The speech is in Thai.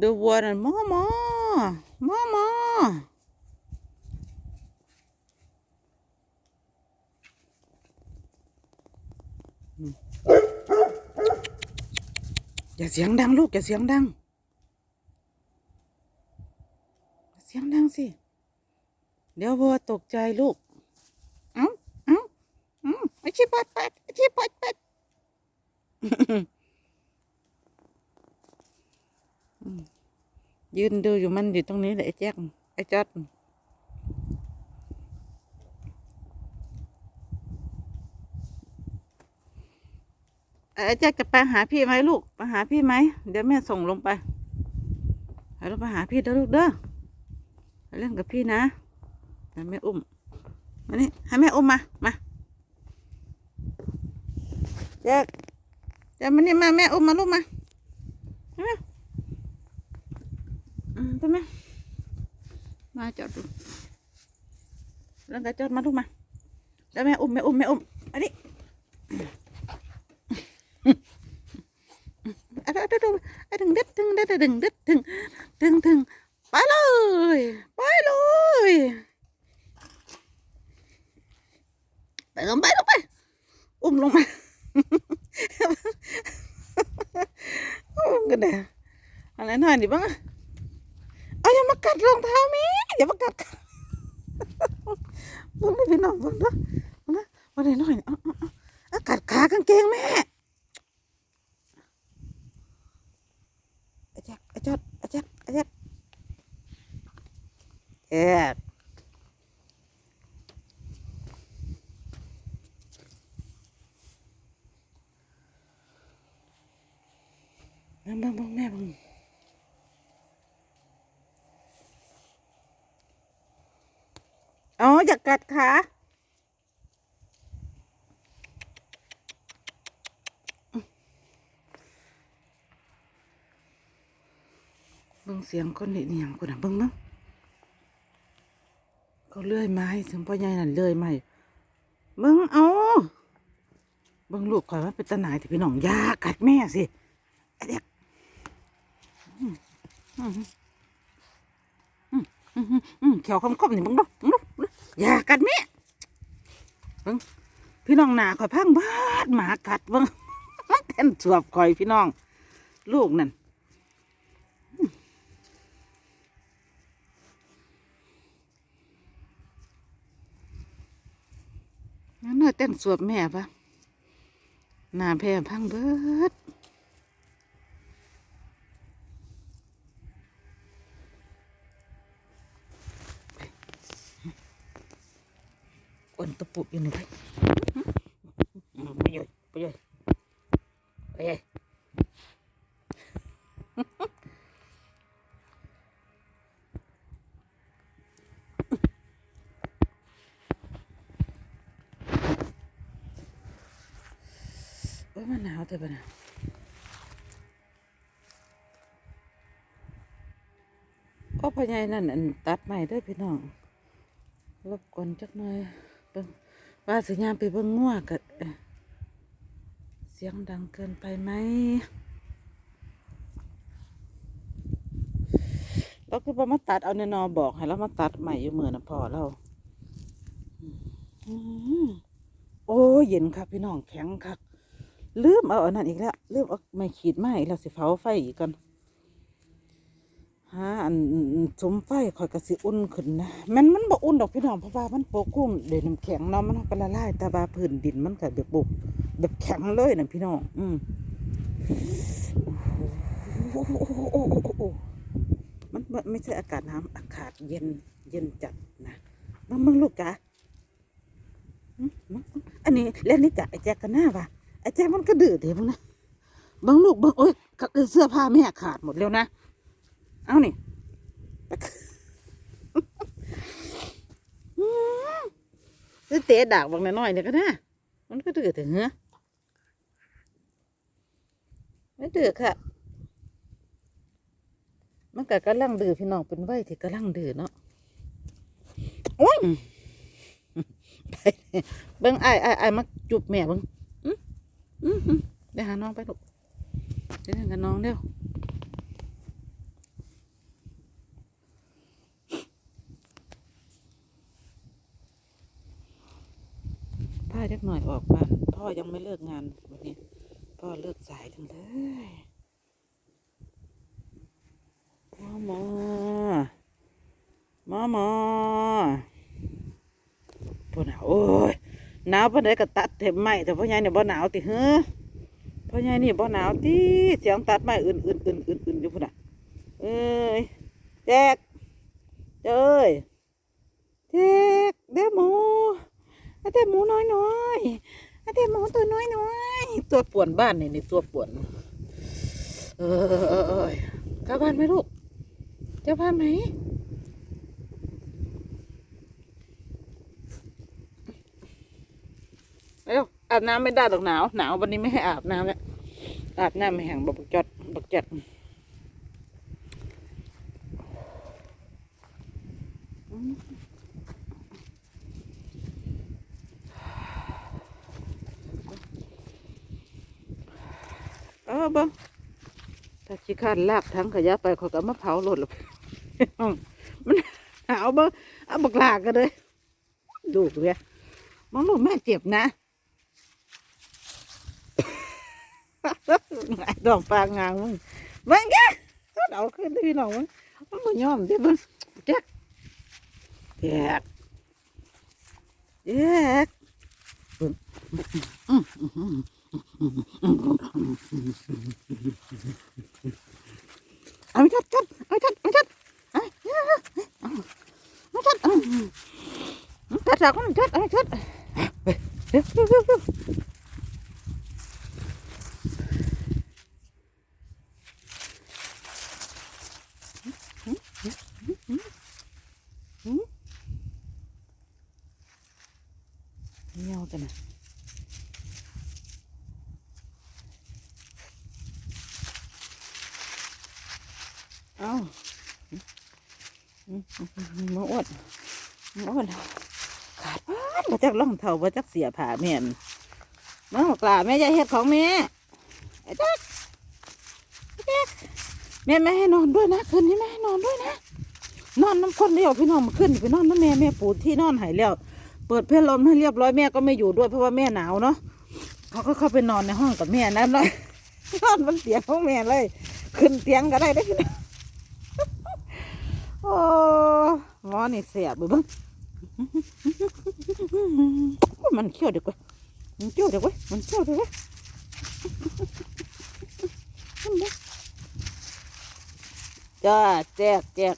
ดูวัวนั่นมอมอมอมออย่าเสียงดังลูกอย่าเสียงดัง เสียงดังสิ เดี๋ยววัวตกใจลูก เอ้า เอ้าอืมไอชิปัดปัดไอชิปัดปัด ยืนดูอยู่มันอยู่ตรงนี้แหละไอ้แจ๊กไอ้จอดไอ้แจ๊กจะไปหาพี่ไหมลูกไปหาพี่ไหมเดี๋ยวแม่ส่งลงไปให้ลูกไปหาพี่เด้อลูกเด้อเล่นกับพี่นะให้แม่อุ้มมานี่ให้แม่อุ้มมามาแจ๊กแจ๊กมานี่มาแม่อุ้มมาลูกมา อืม ใช่ไหมมาจอดดูแล้วก็จอดมาลูกมาแล้วแม่อุ้มแม่อุ้มแม่อุ้มอันนี้อะดูดูอะดึงเด็ดดึงเด็ดดึงเด็ดดึงดึงดึงไปเลยไปเลยไปลงไปลงไปอุ้มลงมาอุ้มกันเด้ออะไรหน่อยดิบ้างอะ เอาอย่ามา กัดรองเท้าแม่อย่ามากัดเบิ่งเลยพี่น้องเบิ่งเด้อเบิ่งเด้อมาได้หน่อยอาเอาเอาเอากัดขากางเกงแม่ไอ้แจ๊กไอ้จอดไอ้แจ๊กไอ้แจ๊กแจ๊กเบิ่งเบิ่งเบิ่งแม่เบิ่ง อ๋ออยากัดขาเบิ่งเสียงคนนี่นี่ยงคนน่ะเบิ่งเบิ่งเขาเลื่อยไม้ถึงพ่อใหญ่นั่นเลื่อยไม้เบิ่งเอาเบิ่งลูกข่อยว่าเป็นตาหนายที่พี่น้องยากัดแม่สิเด็กอืมอืมอืมอืมอืมอืมเขียวคมนี่เบิ่งดูเบิ่งดูเบิ่งดู อย่ากัดแม่บังพี่น้องหนาข่อยพังบาดหมากัดบิ่งเต้นสวบข่อยพี่น้อง ลูกนั่นนั่นเต้นสวบแม่ปะหน้าแพ่พังเบิด อ้นตะปุอยู่นี่ไปไปเลยไปเลยไปเลยโอ้ยมันหนาวแต่ปะนะโอ้พ่อใหญ่นั่นอันตัดใหม่เด้อพี่น้องรบกวนจักหน่อย เบิ่งว่าสัญญาณไปเบิ่งงัวกะเอ่อเสียงดังเกินไปไหมเราคือพอมาตัดเอาเนยนอบอกให้เรามาตัดใหม่อยู่เหมือนะพอเราโอ้เย็นครับพี่น้องแข็งคักลืมเอาอันนั้นอีกแล้วลืมเอาไม่ขีดไม้แล้วสิเผาไฟอีกก่อน ฮะอันสมไฟคอยกระสิอุ่นขึ้นนะมันมันบ่อุ่นดอกพี่น้องเพราะว่ามันโปกุ้งเดี๋ยวน้ำแข็งเนาะมันก็ละลายแต่ว่าพื้นดินมันก็แบบบุบแบบแข็งเลยนะพี่น้องอืมมันมันไม่ใช่อากาศน้ำอากาศเย็นเย็นจัดนะมึงมึงลูกจ๋าอืมมึงมึงอันนี้เล่นนี่จ๋าไอ้แจ๊กกันหน้าว่ะไอ้แจ๊กมันก็ดื้อเดี๋ยวมึงนะบังลูกบังโอ้ยเสื้อผ้าแม่ขาดหมดแล้วนะ เอานี่เตะดากบางน้อยเนี่ยก็ได้มันก็เดื้อถึงเหรอไม่เดื้อค่ะ มันก็กำลังดือพี่น้องเป็นไว้ที่กำลังดือเนาะโอ้ยไปเบิ้งไอ้ไอ้ไอ้มาจุบแม่เบิ้งอืมอืมอืมเดี๋ยวหาน้องไปลูกเดี๋ยวหาน้องเร็ว กหน่อยออกบ้านพ่อยังไม่เลิกงานวันนี้พ่อเลิกสายจังเลยหมอหมอหมอหมอพ่อหนาวโอ้ยหนาวปานใดก็ตัดเต็มไม้แต่พ่อใหญ่เนี่ยบ่หนาวติเฮ้อพ่อใหญ่นี่บ่หนาวติเสียงตัดไม้อื่นอื่นอื่นอื่นอื่นอยู่พุ่นน่ะเอ้ยแจกเจ้ยแจกเด้หมู แต่หมูน้อยน้อยอแต่หมูตัวน้อยน้อยตัวป่วนบ้านนี่นี่ตัวป่วน เออกลับบ้านไหมลูกเจ้าบ้านไหมเร็วอาบน้ำไม่ได้หรอกหนาวหนาววันนี้ไม่ให้อาบน้ำแล้วอาบน้ำไม่แห้งบักจัดบักจัด อืมเออบังถ้าขี้ข้านลากทั้งขยะไปเขาก็มาเผาหลดหรอกมันหนาวบ่เอาบักลากกันเลยดูกเลยมองลูกแม่เจ็บนะไอ้ดองปางงางมึงมึงแกก็เอาขึ้นที่น้องมึงมันบ่ยอมเด้มึงแจ๊กแจ๊กแจ๊ก เอาไม่ชัดชัดเอาไม่ชัดเอาไม่ชัดเอาไม่ชัดเอาชัดชัดเอาไม่ชัดเอาไม่ชัดเร็วเร็วเร็วเร็วเงี้ยวกันนะเอา มาอดมาอดขาดบ้านมาจากล่องเท่ามาจากเสียผ่าแม่นน้องกล้าแม่ยาเฮ็ดของแม่ไอ้จักไอ้จักแม่ไม่ให้นอนด้วยนะคืนนี้แม่ให้นอนด้วยนะนอนน้ำคนเดียวพี่น้องมาขึ้นไปนอนน้ำแม่แม่ปูที่นอนหายแล้ว เปิดเพดลมให้เรียบร้อยแม่ก็ไม่อยู่ด้วยเพราะว่าแม่หนาวเนาะเขาก็เข้าไปนอนในห้องกับแม่นั่นเลยนอนบนเตียงของแม่เลย ขึ้นเตียงก็ได้ได้พี่น้อง โอ้วอนี่เสียบไปเบ้างมันเขี้ยวเด็กเว้ยมันเขี้ยวเด็กเว้ยมันเขี้ยวเด็กเว้ยจ้าแจกแจก